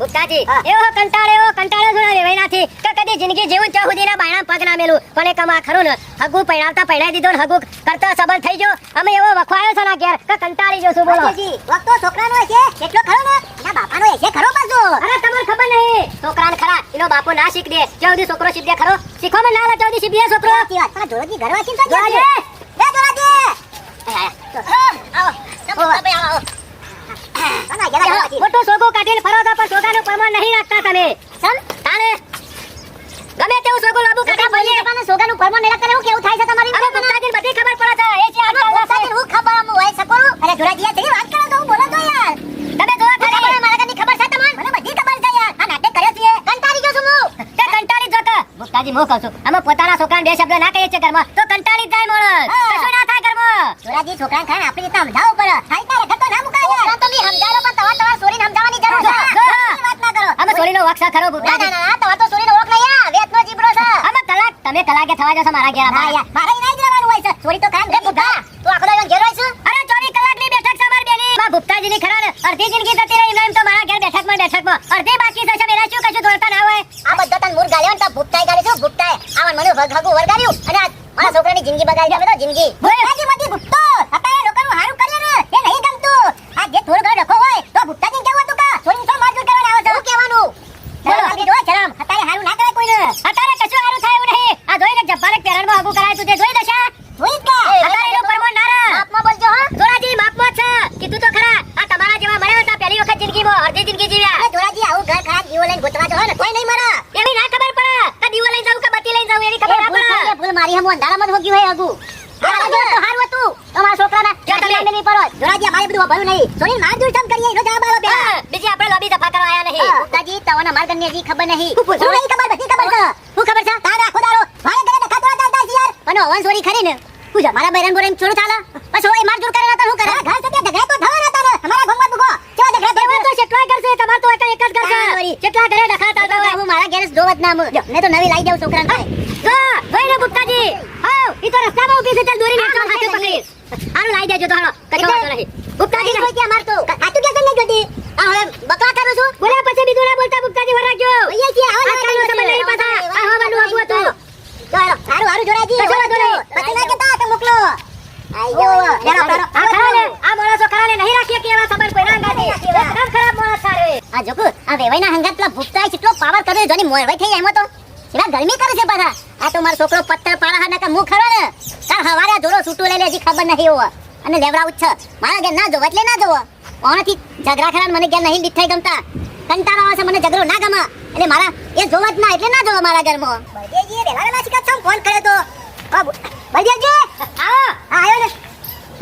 ભૂપતાજી એવો કંટાળો એવો કંટાળો જોડે રેવાય નથી કે કદી જિંદગી જેવું ચા સુધીના બાયણા પગ ના મેલું. પણ એ કમા ખરું ને હગુ પૈણાવતા પૈણાઈ દીધો ને હગુ કરતો સબલ થઈ ગયો. અમે એવો વખવાયો છે ના ઘેર કે કંટાળી ગયો બોલો. વખતો છોકરાનો હશે? એટલો ખરો ને? એના બાપાનો છે ખરો પાછો અરે તમને ખબર નહીં. છોકરાને ખરા એનો બાપો ના શીખ દે જ્યાં સુધી છોકરો શીખ ખરો. શીખવામાં ના આવે ત્યાં સુધી શીખી દે છોકરો. પણ ધોળજી ઘર વાંચીને તો ગયા એ છે. આવો. આવો આવો. આવો. આવો. આવો આવો આવો આવો આવો આવો આવો આવો આવો તો પણ સોગાનું પ્રમાણ નહીં રાખતા તમે સમ? તાણે ગમે તેવું સોગો લાબુ કાકા બોલીએ બાપાને સોગાનું પરમાણ મેળા કરે એવું કેવું થાય છે તમારી અરે? ભૂપતાજીને બધી ખબર પડે છે એ છે આ ભૂપતાજીને હું ખબર હું હોય શકું? અરે યાર, તેની વાત કરો તો હું બોલો તો યાર. તમે જોવા ખરી મારા કની ખબર છે તમને? મને બધી ખબર છે યાર. આ નાટક કર્યો છે કંટાળી ગયો છું હું. તે કંટાળી જો કે ભૂપતાજી હું કહું છું અમે પોતાના છોકરાને બે શબ્દ ના કહીએ છીએ ઘરમાં તો કંટાળી જાય માણસ હા. કશું ના થાય ઘરમાં ધોળાજી, છોકરાને ખાઈને આપણી રીતે સમજાવવું પડે. ખાઈ તારે ઘટો ના મુકાય યાર. તો લી સમજાવો, પણ તમારે તમારા છોરીને સમજાવવાની જરૂર છે. જો, સોરીનો કરો. વક્ષા ખરો ના, ના, ના, તમારે તો છોરીનો વોક નહીં આ. વેતનો જીબરો છે. અમે કલાક તમે કલાકે થવા જશો મારા ઘેર ના યાર, મારે નહીં જ હોય છે. સોરી તો કામ રહી ભૂખા. તું આખો દાડો ઘેર હોય છે? અરે ચોવીસ કલાકની બેઠક છે મારી બેની માં ખરા ને અડધી જિંદગી જતી રહી એમ તો મારા ઘેર બેઠકમાં બેઠકમાં અડધી બાકી છે બેના શું કશું દોડતા ના હોય આ બધા તન મૂળ ગાળ્યો ને તો ભૂખતાય ગાલે છો ભૂખતાય. આવા મને વગ હગું વળગાડ્યું અને આ મારા છોકરાની જિંદગી બગાડી છે, તો જિંદગી. બોલ. ભૂખતાજી બધી ભૂખતો. અત્યારે લોકોનું હારું કરીએ ને, એ નહીં ગમતું. આ જે થોડો ઘણો ડખો હોય, તો ભૂખતાજીને કહેવું હતું કે છોરીને શું મારઝૂડ કરવાના આવો છો? શું કહેવાનું? બોલો. શરમ આવતી જો, શરમ. અત્યારે હારું ના કરાય કોઈને. અત્યારે કશું સારું થાય એવું નહીં આ જોઈને જબ્બારે કરાય તું તે જોઈ દશા જોઈ કે? અત્યારે એનું પરમાણ ના માપમાં બોલજો, હા ધોરાજી માપમાં છે કીધું તો ખરા આ તમારા જેવા મળ્યા હતા પહેલી વખત જિંદગીમાં અડધી જિંદગી જીવ્યા અરે ધોરાજી આવું ઘર ખરાબ દીવો લઈને ગોતવા જો ને, કોઈ નહીં મરા એવી ના ખબર પડે કે દીવો લઈને જાવ કે બત્તી લઈને જાવ એવી ખબર ના પડે ભૂલ મારી હમ અંધારામાં જ હોગ્યું હોય અગું. આ બાજુ તો હારું હતું. તમારા છોકરાના ક્યાં નહીં પડો. ધોળાજી, અમારે બધું વાપરવું નહીં. છોડીને મારઝૂડ ચમ કરીએ, એનો જવાબ આલો પહેલા. બીજી આપણે લોબી સફા કરવા આયા નહીં હા, ભૂતાજી, તમને અમારા ખબર નહીં. પૂછો? નહીં ખબર? બધી ખબર છે. શું ખબર છે? તારે આખો મારા ઘરે ડખા તોડા ચાલતા હશે યાર. અને ઓવન ચોરી ખરી ને. તું છે? મારા બૈરાન બોલાવીને ચોરું ચાલા બસ ઓય મારઝૂડ કરે નતા, શું કરે? ઘર સકે ઝઘડા તો ધવા હતા ને. અમારા ગામમાં ભૂગો. કેવા થાય? એવા તો કેટલા ઘર છે તમાર તો એક જ ઘર છે કેટલા ઘરે ડખાતા તો હું મારા ઘેર જોવત ના હું. જો, મેં તો નવી લાઈ દઉં છોકરાને ભાઈ. ને ગુપ્તાજી આવ ઈ તો રસ્તામાં ઊભી છે ચાલ દોરી નાખો હાથે પકડી હારું લાઈ દેજો તો હાલો કચો વાંધો નહીં ગુપ્તાજી કોઈ કે અમાર તો કાચું ક્યાં કરી જોતી આ હવે બકરા કરું છું બોલ્યા પછી બીજું ના બોલતા ગુપ્તાજી વર રાખજો અહીંયા છીએ, આવો આ કાલનો સમય નહીં પાછા આ હવાનું આગું હતું ચાલો, હારું, હારું, જોરાજી. કશો વાંધો નહીં. પછી ના કહેતા કે મોકલો. આઈ જાઓ, જરા કરો. આ ખરા ને આ માણસો ખરા નહીં રાખીએ કે એવા સંબંધ કોઈ ના એકદમ ખરાબ માણસ સારે આ જોકુ, આ વેવાઈના હંગાત પેલા ભૂપતાએ કેટલો પાવર કર્યો જોની મોરવાઈ થઈ એમાં તો. એવા ગરમી કરે છે પાછા. આ તો મારો છોકરો પથ્થર પાડા હા નકા મું ખરો ને કાલ હવારે આ છૂટું લઈ ખબર નહીં હોવા. અને મારા ઘેર ના જોવો એટલે ના જોવો. ઓણાથી ઝઘડા ખરા મને ઘેર નહીં દીઠાઈ ગમતા. કંટાળો આવે છે મને ઝઘડો ના ગમે. એટલે મારા એ જોવો જ ના એટલે ના જોવા મારા ઘરમાં. બળદેવજીએ વેલા વેલા શીખત ફોન કર્યો તો. બળદેવજી આવો આવ્યો ને.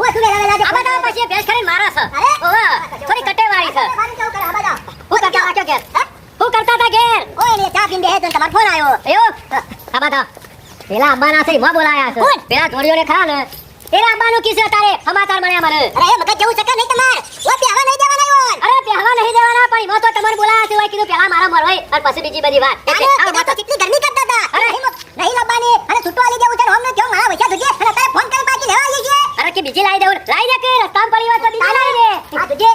આ બધા પછી ભેંસ ખરીને મારા છે. ઓવે થોડી કટેવાળી છે. મારું કેવું કરે, આ બધા. હું કરતા હતા ઘેર. હું. કરતા હતા ઘેર. ઓય ને ચા પીને બેહે તો તમારો ફોન આવ્યો. એવું? આ બધા. પેલા અંબાના છે એમાં બોલાયા છે. કોણ? પેલા જોડીઓને ખરા ને. પેલા અંબાનું કિસ્સો તારે સમાચાર મળ્યા મને. અરે મગજ જેવું નહીં તમાર? ઓ નહીં અરે પહેવા નહીં દેવાના પણ એમાં તો તમારે બોલાયા છે કીધું પેલા મારા મરવાઈ અને પછી બીજી બધી વાત. એટલે અરે તો કેટલી ગરમી લાવી દે કે પડી વાત તો બીજી લાવી દે આ જોજે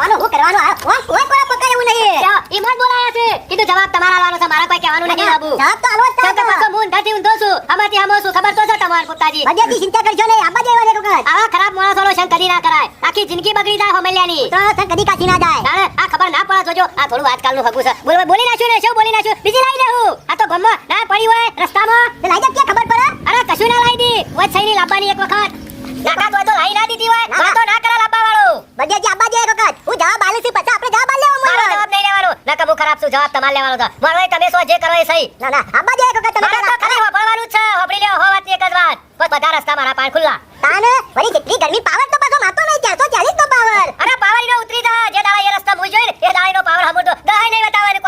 આનો હું કરવાનો આ કોણ કોઈ કોઈ પકડ એવું નહીં ત્યાં એમાં બોલાયા છે. કીધું જવાબ તમારા આલવાનો છે મારા કોઈ કહેવાનું નહીં બાબુ. જવાબ તો આલો જ તો પાછો છે હું ઊંધાથી ઊંધો છું. આમાંથી આમો છું ખબર તો છે તમાર પોતાજી બજેટની ચિંતા કરજો નહીં. આબા જેવા ને વખત. આવા ખરાબ માણસોનો સંગ કદી ના કરાય. આખી જિંદગી બગડી જાય હોમેલિયાની તો સર કદી કાચી ના જાય. આ ખબર ના પડે જોજો. આ થોડું આજકાલનું હગું છે. બોલ બોલી નાખ્યું ને શું બોલી નાખ્યું બીજી લઈ દેવું આ તો ગમમાં ના પડી હોય રસ્તામાં. લઈ લાઈ દે ક્યાં ખબર પડે? અરે કશું ના લાવી દી. વચ થઈને લાવવાની એક વખત. તાકાત તો તો લાવી ના દીધી હોય. ના. વાતો ના કરા લાબા વાળો બજેટજી આબા જેવા વખત. હું જવાબ આલું છું પછી આપણે જવાબ લેવા મારો જવાબ નહીં લેવાનો. ના કબુ ખરાબ છું જવાબ તમારે લેવાનો છે. મારો તમે સો જે કરો એ સહી. ના ના આબા જેવા વખત તમે તો. ખાલી હોભળવાનું છે હોભળી લેવો હો એક જ વાત. બસ બધા રસ્તા મારા પાણ ખુલ્લા. તાને વળી જેટલી ગરમી પાવર તો પાછો માતો નહીં ચારસો ચાલી તો પાવર. અરે પાવરીનો ઉતરી જા જે દાડા એ રસ્તા મુઈ જોઈ ને એ દાડાનો પાવર હમું તો દહાઈ નહીં બતાવે કોટામાં આ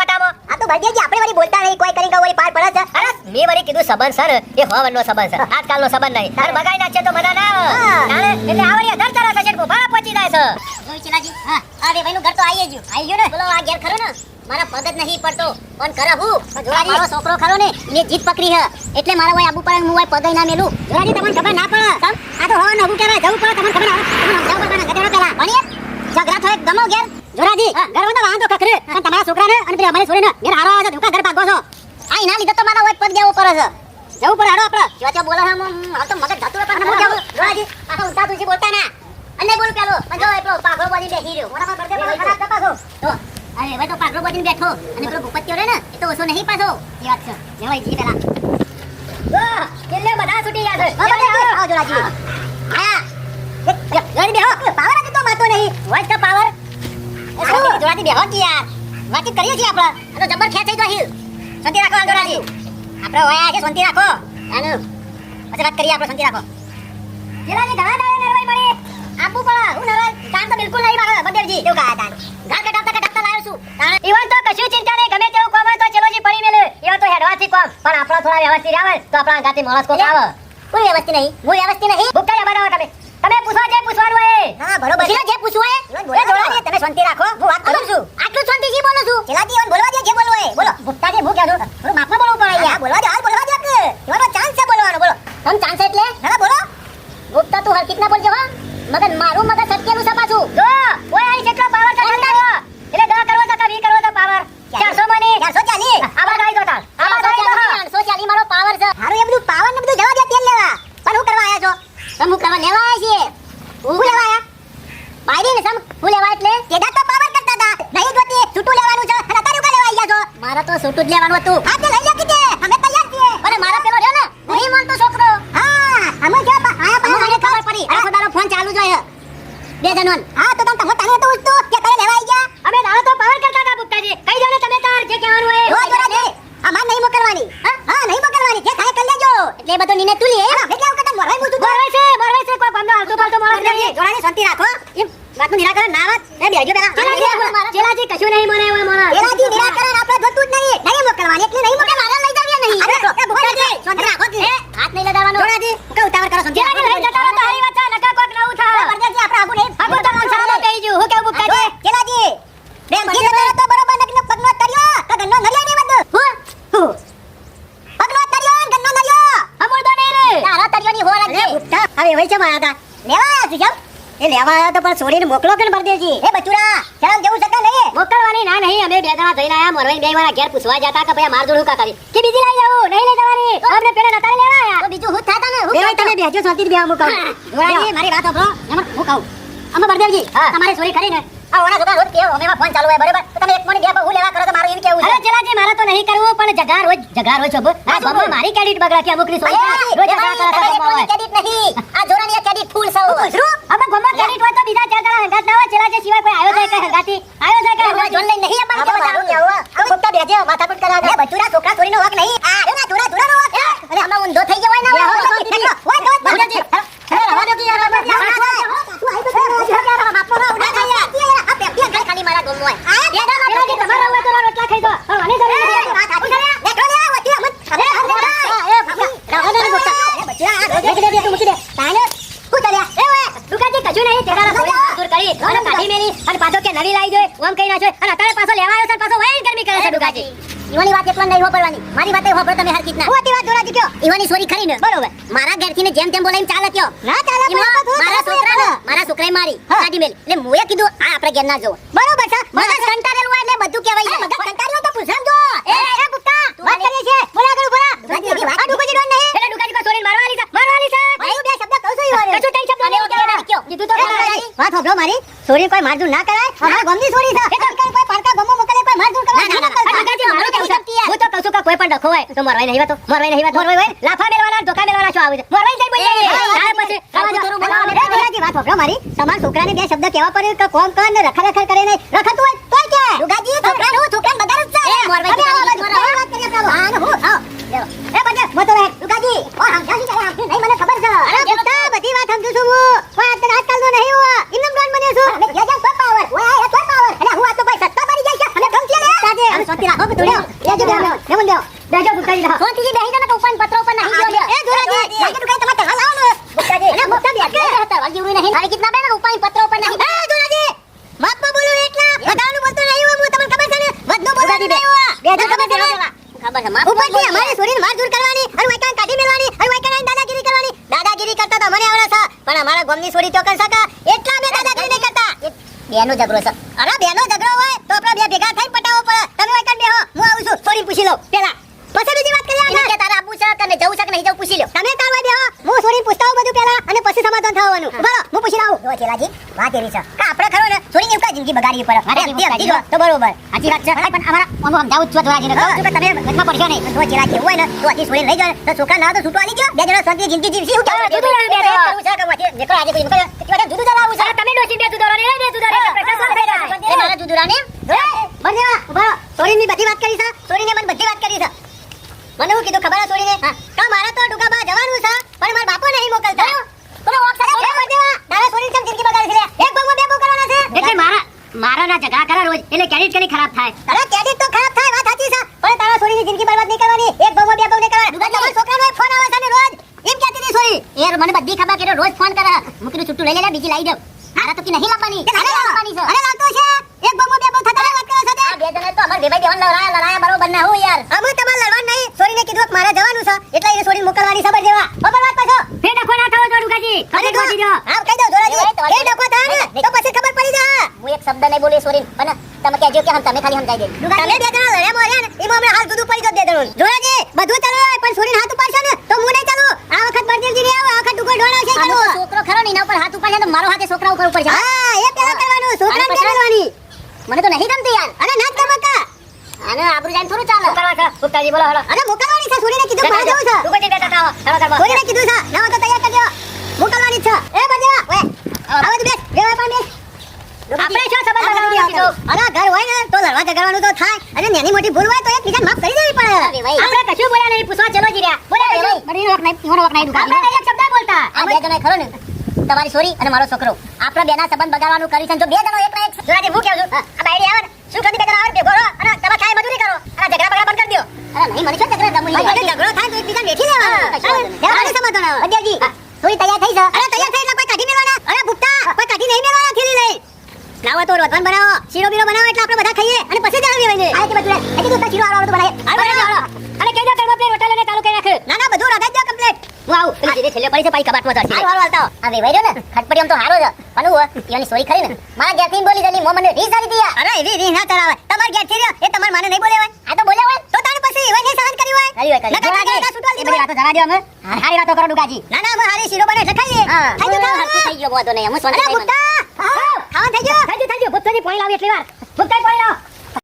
તો બળદેવજી આપણે વળી બોલતા નહીં કોઈ કરીને વળી પાર પડે છે. અરે મેં વળી કીધું સબન સર. એ હોવનનો સંબંધ છે. આજકાલનો સબન નહીં. તાર બગાઈ નાખે તો મજા ના. તાણે એટલે આવડી અધર તારા સચેટ ભોપાળા પહોંચી જાય છે. જોઈ ચલાજી? હા. આ રે ભાઈનું ઘર તો આવી ગયું આવી ગયું ને? બોલો આ ઘેર ખરો ને? મારા પગ જ નહીં પડતો. પણ કરે હું. જોડાજી મારો છોકરો ખરો ને મેં જીત પકડી હે એટલે મારા ભાઈ આબુ પર હું ભાઈ પગ ના મેલું. જોડાજી તમને ખબર ના પડે. તમ આ તો હોન હું કહેવાય. જવું પડે તમને ખબર ના તમને સમજાવવા પડે ગધેડો પેલા ભણીએ? ઝઘડા થાય ગમો ઘેર. જોરાજી ઘરમાં વાંધો કકરે પણ તમારા છોકરાને અને પેલી અમારી છોરીને ઘેર હારો આવે ધોકા ઘર ભાગો છો. આ એના લીધે તો મારા વચ પગ દેવું પડે છે. જવું પડે હાડો આપણે જો જો બોલો હમ હાલ તો મગજ જતું પણ હું જાઉં જોરાજી પાછો ઉલટા તુજી બોલતા ના. અને બોલ પેલો. પણ જો એટલો પાઘડો બોલી બેસી રહ્યો. મોઢામાં કરદે પર ખરાબ તો પાછો તો અરે હવે તો પાઘડો બોલીને બેઠો. અને પેલો ભૂપતિયો રે ને એ તો ઓછો નહીં પાછો. એ વાત છે. જવાય જી પેલા. વાહ, બધા છૂટી ગયા છે. આવો. જોરાજી આયા જોરાજી બેહો. પાવર આજે તો માતો નહીં. વોઇસ કા પાવર. જોરાજી બેહો કે યાર. વાતચીત કરીએ છીએ આપણે. આ તો જબર ખેંચ થઈ ગયો શાંતિ રાખો જોરાજી આપણે હોય આજે શાંતિ રાખો. આનું પછી વાત કરીએ આપણે શાંતિ રાખો. પેલાની ઘણા દાડે નરવાઈ પડી આપવું પણ હું નરવાઈ કામ તો બિલકુલ નહીં મારે બદેવજી એવું કહા તાન ઘર કટાવતા કટાવતા લાવ્યો છું. ઈવન તો કશું ચિંતા નહીં, ગમે તેવું કોમ તો ચલોજી પડી મેલે. ઈવન તો હેડવાથી કોમ. પણ આપણો થોડા વ્યવસ્થિત આવે તો આપણા અંગાથી માણસ કોક આવે. કોઈ વ્યવસ્થિત નહીં. હું વ્યવસ્થિત નહીં. ભૂખ્યા બનાવો તમે. તમે પૂછો જે પૂછવાનું એ. હા બરોબર. છે જે પૂછવું એ જોડાજી તમે શાંતિ રાખો. હું વાત કરું છું. આટલું શાંતિથી બોલું છું. ચલાજી ઓન બોલવા દે જે બોલવું હોય બોલો. ગુપ્તાજી હું કહું થોડું માપમાં બોલવું પડે યાર બોલવા દે હાલ બોલવા દે કે તમારો ચાન્સ છે બોલવાનો બોલો. તમ ચાન્સ એટલે? હા બોલો. ગુપ્તા તું હરકત ના બોલજો હા. મગન મારું મગર સટકેલું છે. પાછું જો, ઓય અહીં કેટલો પાવર છે એટલો કરો. એટલે દસ કરવો તો કે વીસ કરવો તો power. ચારસો મની. ચારસો ચાલી આમાં ગાઈ દો તાર. આવા ગાઈ દો. ત્રણસો ચાલી મારો પાવર છે. હારું એ બધું પાવર ને બધું જવા દે તેલ લેવા. પણ હું કરવા આયા છો? તમે હું કરવા લેવા આયા છીએ? હું લેવા આયા બાયરી ને સમ હું લેવા એટલે તેદા તો પાવર કરતા હતા. નહીં જોતી છૂટું લેવાનું છે અને અત્યારે ઉકા લેવા આયા છો. મારા તો છૂટું જ લેવાનું હતું. હા તે લઈ લે કીધે અમે તૈયાર છીએ અને મારા પેલો રહ્યો ને નહીં માનતો છોકરો હા અમે જો આયા પાછા મને ખબર પડી આખો દાડો ફોન ચાલુ જ હોય બે જણોન હા તો તમ તમે તને તો ઉઠતું કે કઈ લેવા આઈ ગયા અમે દાડો તો power કરતા હતા ભૂપતાજી. કહી દો ને તમે તાર જે કહેવાનું હોય એ. જો જોરાજી અમાર નહીં મોકલવાની હા હા નહીં મોકલવાની જે થાય કરી લેજો એટલે બધું નીને તું લે એટલે હું કદમ મોરવાઈ મૂતું મોરવાઈ છે, મોરવાઈ છે, કોઈ ગમનો હાલતો પાલતો માણસ નથી. જોરાજી શાંતિ રાખો એમ વાતનું નિરાકરણ ના વાત એ બેજો પેલા ચેલાજી, ચેલાજી કશું નહીં મને એવા માણસ. એનાથી નિરાકરણ આપણે થતું જ નહીં નહીં મોકલવાની એટલે નહીં મોકલ મારા લઈ જાવ્યા નહીં એ ભૂખાજી શાંતિ રાખો કે હાથ નહીં લગાવવાનો જોરાજી કે ઉતાવળ કરો સમજી ચેલાજી લઈ જતા રહો તો હારી વાત છે, નકર કોક નવું થાય. પરદેશી આપણે આગુ નહીં આગળ તો સામે પેઈ ગયું. હું કેવું ભૂપતાજી? ચેલાજી બેન જી જતા તો બરોબર નકનો પગનો તર્યો કે ગન્નો નરિયો નહીં બધું હું હું પગનો તર્યો ને ગન્નો નરિયો અમૂલ તો નહીં રે. તારા તરિયોની હોર જ ભૂખતા હવે વઈ ચમ આયા હતા લેવા આયા છું જમ એ લેવા આયા તો પણ છોડીને મોકલો કે બરદેજી એ બચુરા ચાલ જવું શકે નહીં? મોકલવાની? ના નહીં અમે બે જણા જઈને આયા મોરવાઈ બે વાળા ઘેર પૂછવા જતા કે ભાઈ માર જોડું કા કરી. કે બીજી લઈ જાવ નહીં લઈ જવાની? અમને પેલા નતા લેવા આયા. તો બીજું હું થાતા ને? હું તમે બેજો શાંતિથી બે હું. જોરાજી મારી વાત સાંભળો. હું કહું. અમે બરદેવજી હા. તમારી છોરી ખરી ને આ ઓના છોકરા રોજ કેવો અમે ફોન ચાલુ હોય બરાબર? તો તમે એક મોની બે બહુ લેવા કરો તો મારું એમ કેવું અરે છે ચલાજી મારે તો નહીં કરવું પણ જગા રોજ જગા રોજ છો આ ગમમાં મારી ક્રેડિટ બગડાતી અમુકની સોય. રોજ જગા કરે ગમમાં હોય. ક્રેડિટ નહીં આ જોરાની ક્રેડિટ ફૂલ સૌ અમે ગમમાં ક્રેડિટ હોય તો બીજા ચાર જણા હંગાત ના હોય ચલાજી સિવાય કોઈ આવ્યો જાય કે હંગાતી. આવ્યો જાય કે જોન લઈ નહીં અમારી કે બતાવું કે કેવું? આ કુત્તા બેજે માથા માથાકૂટ કરા. બચુરા છોકરા છોરીનો હક નહીં. આ રહ્યો ના ધોરા ધોરાનો હક અરે આમાં ઊંધો થઈ ગયો હોય ના હોય હોય હોય બરદેવજી અરે રવા દો કે યાર રવા દો તું આઈ તો યાર બાપો ના ઉડા ના યાર આ પેપી ખાલી ખાલી મારા ગોમ હોય આ બે ના ચલાજી તમારે રહવું હોય તો રોટલા ખાઈ દો પણ મને જરૂર નથી. વાત આપી દેખો લે વચ્ચે મત અરે અરે એ રવા દો ને બોલતા એ બચુરા આ રોજ દે દે તું મૂકી દે તાને હું કર્યા એ ઓય દુકાનથી કશું નહીં તેના થોડી મજૂર કરી અને અને પાછો કે નવી લાવી જોઈએ ઓમ કઈ ના જોઈએ. અને અત્યારે પાછો લેવા આવ્યો છે પાછો વૈન ગરમી કરે છે દુકાજી ઈવાની વાત એટલા નહીં હોપડવાની મારી વાતે હોપડો તમે હર કીધના હોતી વાત જોરાજી કયો? ઈવાની સોરી ખરી ને. બરોબર. મારા ઘરથી ને જેમ તેમ બોલાઈને ચાલે કયો. ના ચાલે મારા છોકરાને મારા છોકરાએ મારી કાઢી મેલ. એટલે મુએ કીધું આ આપણે ઘેર ના જો બરોબર છે. મને કંટાળેલું એટલે બધું કહેવાય મગજ કંટાળ્યો તો પૂછામ જો એ એ પુત્તા વાત કરીએ છે બોલા કરું બોલા આ ડૂબજી ડોન નહીં એટલે દુકાનથી કોઈ છોડીને મારવાની છે મારવાની છે ભાઈ બે શબ્દ કહું છું ઈવાને કશું ત્રણ શબ્દ નહીં કહેવાના. કીધું તો ખરા. વાત હોભળો મારી સોરી કોઈ મારજૂર ના કરાય અમારા ગમની સોરી છે કોઈ પડકા ગમો મોકલે કોઈ મારજૂર કરવા ના, ના, મારું છે? હું તો કહું છું કે કોઈ પણ ડખો હોય તો મરવાય નહીં વાતો મરવાય નહીં વાતો મરવાય હોય લાફા મેલવાના ધોકા મેલવાના છો આવે છે મરવાય જઈ બોલીએ ત્યાર પછી. એ વાત વાપરો મારી તમાર છોકરાને બે શબ્દ કહેવા પડે કે કોમ કર ને રખા રખા કરે નહીં રખાતું હોય તો કે દુગાજી છોકરા હું છોકરા બગાડ જ છે મરવાય બાજુ, વાત કરીએ પ્રભુ હા, હું, હા એ મોટો રહે. દુગાજી, ઓ સમજાવશી કે સમજ્યું નહીં, ને તો ઉપર પત્રો પર નહીં જોડે એ ધુરાજી લાગે તો કઈ તમે તો હલાવો ને બકાજી અરે મુક્તા દે કે હતા વાગી ઉડી નહીં. તારી કિતના બેન ઉપર પત્રો પર નહીં એ ધુરાજી વાત પર બોલું એટલા. વધારાનું બોલતો નહીં હું તમને ખબર છે ને? વધનું બોલતો નહીં હું બે તો ખબર છે ખબર છે માફ ઉપરથી અમારી સોરીન માર દૂર કરવાની. અને વાયકા કાઢી મેળવાની અને વાયકા નહીં દાદાગીરી કરવાની. દાદાગીરી કરતા તો મને આવડે છે પણ અમારા ગોમની સોરી તો કરી શકા એટલા બે દાદાગીરી નહીં કરતા. બેનો ઝઘડો છે. અરે બેનો ઝઘડો હોય તો આપણે બે ભેગા થઈ પટાવો પડે. તમે વાયકા બેહો હું. આવું છું સોરી પૂછી લો પેલા પછી બીજી તને જવું છે કે નહીં જવું પૂછી લ્યો. તમે કરવા દેવા હું. છોડીને પૂછતા બધું પહેલા અને પછી સમાધાન થવાનું બોલો હું. પૂછી આવું જો ચેલાજી વાત એવી છે. કે આપણે ખરો ને છોડીને એવું કા જિંદગી બગાડી પર અરે એમ દીધો તો બરોબર. સાચી વાત છે. પણ અમારા આમ આમ જાવું છો ધોરાજીને. કહો કે તમે ગજમાં પડશો નહીં જો ચેલાજી હોય ને તો અતિ છોડીને લઈ જાવ તો છોકરા ના તો છૂટો આલી ગયો બે જણા શાંતિ જિંદગી જીવશે. હું ચાલો જુદું બે બે કરવું છે. કે પછી આજે કોઈ નીકળો તીવાડે જુદું ચલાવું છે. તમે ડોસી બે જુદો રે બે જુદો રે મારા જુદું રાને બંને ઊભા સોરીની બધી વાત કરી છે સોરીને મને બધી વાત કરી છે. મને હું કીધું ખબર છોડીને. કા મારા તો ડુગાબા જવાનું છે પણ મારા બાપો નહીં મોકલતા. તમે ઓક સાથે એ બંને તારા છોડીને કેમ જિંદગી બગાડી છે. એક બગમાં બે બહુ કરવાના છે. એટલે મારા મારા ના ઝઘડા કરે રોજ એટલે ક્રેડિટ કરી ખરાબ થાય. તારા ક્રેડિટ તો ખરાબ થાય વાત સાચી છે. પણ તારા સોરીની જિંદગી બરબાદ નહીં કરવાની. એક બહુ બે બહુ નહીં કરવાના તમારા છોકરાનો ફોન આવે છે ને રોજ. એમ કહેતી હતી સોરી. યાર મને બધી ખબર કે રોજ ફોન કરે. મુકરી છુટ્ટુ લઈ લે બીજી લઈ દઉં મારા તો કે નહીં લાવવાની અરે લાવવાની છે અરે લાવતો છે એક બહુ બે બહુ થતા વાત કરે છે બે જણે તો અમાર બેભાઈ બેહન લડાયા લડાયા બરોબર ના હું યાર અમે તમારે લડવાનું નહીં સોરીને કીધું કે મારે જવાનું છે એટલે એને સોરી મોકલવાની સબર જેવા બબર વાત પાછો ફે ડખો ના થવો તો ડુકાજી અરે ખબર પહોંચી જાઓ. હા કહી દો જોરાજી એ ડકો થાય ને તો પછી ખબર પડી જા હું એક શબ્દ નહીં બોલી સોરી. પણ તમે કહેજો કે હમ તમે ખાલી સમજાઈ દે તમે બે જણા લડ્યા બોલ્યા ને. એમાં હમણાં હાલ દૂધ પડી જશે બે જણનું જોરાજી બધું ચાલે પણ સોરી હાથ ઉપાડશો ને તો હું નહીં ચાલુ. આ વખત બળદેવજી ને આવો આ વખત ડુકો ઢોળો છે કરો છોકરો ખરો ને એના ઉપર હાથ ઉપાડશે તો મારો હાથે છોકરા ઉપર ઉપર હા એ પેલા કરવાનું છોકરા ને કરવાની. મને તો નહીં ગમતી યાર. અને ના જ અને આબરૂ જાઈને થોડું ચાલે. કરવા છે? ગુપ્તાજી બોલો હળો અને મોકલવાની છે સોરીને કીધું બહાર જવું છે. ડુકાજી બેટા થાઓ. હેડો કરવા. કોઈને કીધું છે. ના તો તૈયાર કરજો મોકલવાની છે એ બજવા ઓય આવા દે બેસ રેવા પણ બેસ આપણે શું સંબંધ બનાવવાનો કીધું? અરે ઘર હોય ને તો લડવા ઝઘડવાનું તો થાય. અને નાની મોટી ભૂલ હોય તો એક બીજાને માફ કરી દેવી પડે. આપણે કશું બોલ્યા નહીં. પૂછવા ચલો જી રહ્યા બોલ્યા કશું? બધી રોક નહીં ઈવોનો રોક નહીં આપણે એક શબ્દ બોલતા. આ બે જણા ખરો ને? તમારી સોરી અને મારો છોકરો. આપણા બેના સંબંધ બગાડવાનું કરી છે જો બે જણો એક ના એક. જોરાજી હું કહું છું? આ બાયડી આવે શું કરી જણા આવે ભેગો રહો. અને તમે ખાઈ મજૂરી કરો. અને ઝઘડા બગડા બંધ કરી દો અરે નહીં મને શું ઝઘડા ગમું ઝઘડો થાય તો એકબીજાને લેવાના. દેવાની સમજણ આવે અજયજી તૈયાર થઈ છે અરે તૈયાર થઈ એટલે કોઈ કાઢી મેળવાના અરે ભૂપતા કોઈ કાઢી નહીં મેળવાના થેલી લઈ લાવો તો રોધવાન બનાવો શીરો બીરો બનાવો એટલે આપણે બધા ખાઈએ અને પછી જાણવી હોય આ કે બધું હજી તો શીરો આવો તો બનાય આ બનાવી દો, અને કેજો કરવા પ્લેટ હોટલ ને ચાલુ કરી રાખ ના ના બધું રગાઈ દો કમ્પ્લીટ હું આવું. પેલી સીધી છેલ્લે પડી છે પાછી કબાટમાં તો. હારું હારું હાલતા આ વેવાઈ રહ્યો ને? ખટપટી આમ તો હારો જ. પણ હું ઈવાની સોરી ખરી ને. મારા ઘેરથી બોલી જલી મો મને રીસ આવી દીયા અરે એવી રીહ ના કરાવાય તમાર ઘેરથી રહ્યો એ તમાર માને નહીં બોલેવાય. આ તો બોલ્યા હોય? તો તારે પછી એવા નહીં સહન કરી હોય? કરી હોય, કરી. ના છૂટવા દીધું બધી હોય. વાતો જવા દ્યો અમે. હારી વાતો કરો ડુગાજી. ના ના અમે હારી શીરો બને એટલે ખાઈએ. હા. થઈ ગયો થઈ ગયો બોધો નહીં. અમે અરે શાંતિ ખાવાનું થઈ ગયો. થઈ ગયો થઈ ગયો. ભૂપતાજી પાણી લાવી એટલી વાર. ભૂપતાજી પાણી લાવો.